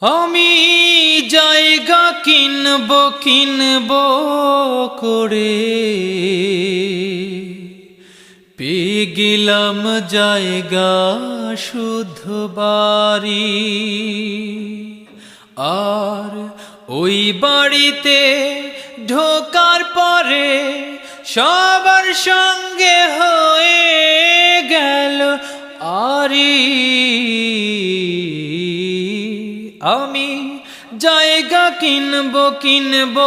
আমি জায়গা কিনব কিনব করে। পেয়ে গেলাম জায়গা শুদ্ধ বাড়ি। আর ওই বাড়িতে ঢোকার পরে সবার সঙ্গে হয়ে গেল আরি। আমি জায়গা কিনব কিনব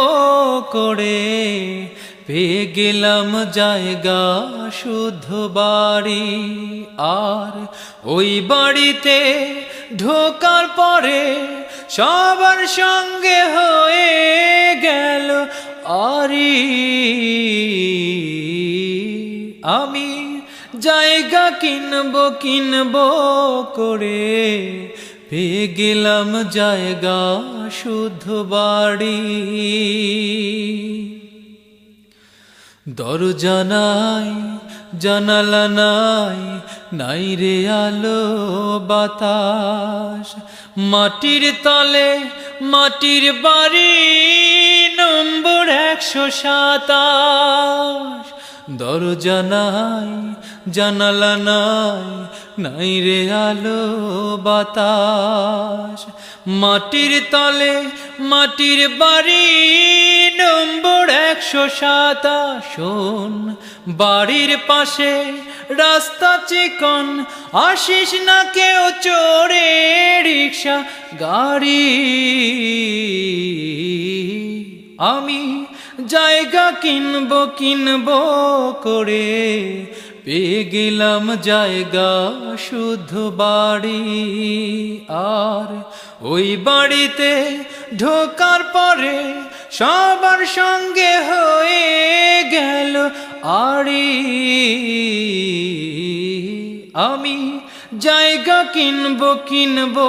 করে। পেয়ে গেলাম জায়গা শুদ্ধ বাড়ি। আর ওই বাড়িতে ঢোকার পরে সবার সঙ্গে হয়ে গেল আরি। আমি জায়গা কিনব কিনব করে। পেয়ে গেলাম জায়গা শুদ্ধ বাড়ি। দরজা নাই, জানালা নাই নাই রে আলো বাতাস। মাটির তলে মাটির বাড়ি, নম্বর একশো সাতাশ। দরজা নাই, জানালা নাই নাই রে আলো বাতাস। মাটির তলে মাটির বাড়ি, নম্বর একশো সাতাশ শোন বাড়ির পাশে রাস্তা চিকন, আসিস না কেউ চড়ে রিক্সা, গাড়ি। আমি জায়গা কিনবো কিনবো করে। পেয়ে গেলাম জায়গা শুধু বাড়ি। আর ওই বাড়িতে ঢোকার পরে সবার সঙ্গে হয়ে গেল আড়ি। আমি জায়গা কিনবো কিনবো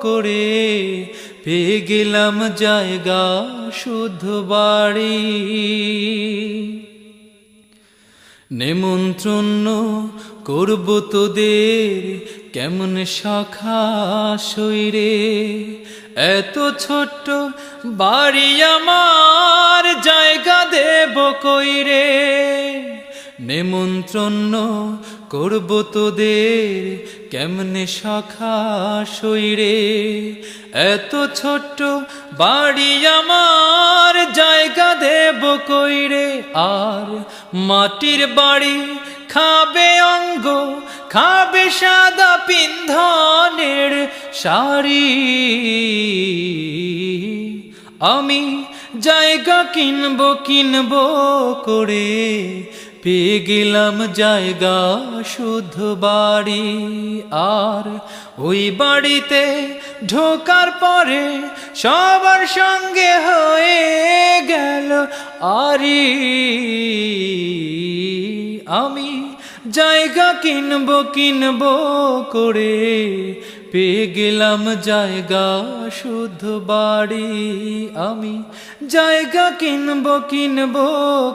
করে। পেয়ে গেলাম জায়গা, শুদ্ধ বাড়ি। নেমন্ত্রণ করব তোদের, কেমন শাখা সইরে এত ছোট্ট বাড়ি আমার, জায়গা দেব কইরে? নেমন্ত্রণ করব তোদের, কেমনে শাখা সইরে এত ছোট্ট বাড়ি আমার জায়গা দেব কইরে আর মাটির বাড়ি খাবে অঙ্গ, খাবে সাদা পিন্ধনের শাড়ি। আমি জায়গা কিনবো কিনবো করে পেয়ে গেলাম জায়গা, শুদ্ধ বাড়ি। আর ওই বাড়িতে ঢোকার পরে সবার সঙ্গে হয়ে গেল আরি। আমি জায়গা কিনবো কিনবো করে পেয়ে গেলাম জায়গা শুদ্ধ বাড়ি আমি। জায়গা কিনবো কিনবো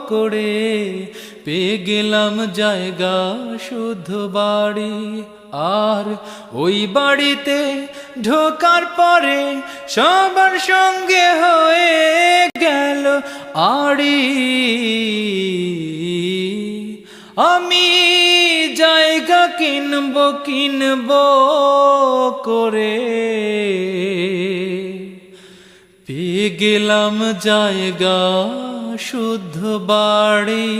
করে। পেয়ে গেলাম জায়গা শুদ্ধ বাড়ি। আর ওই বাড়িতে ঢোকার পরে সবার সঙ্গে হয়ে গেল আড়ি। আমি জায়গা কিনব কিনব করে। পেয়ে গেলাম জায়গা শুদ্ধ বাড়ি।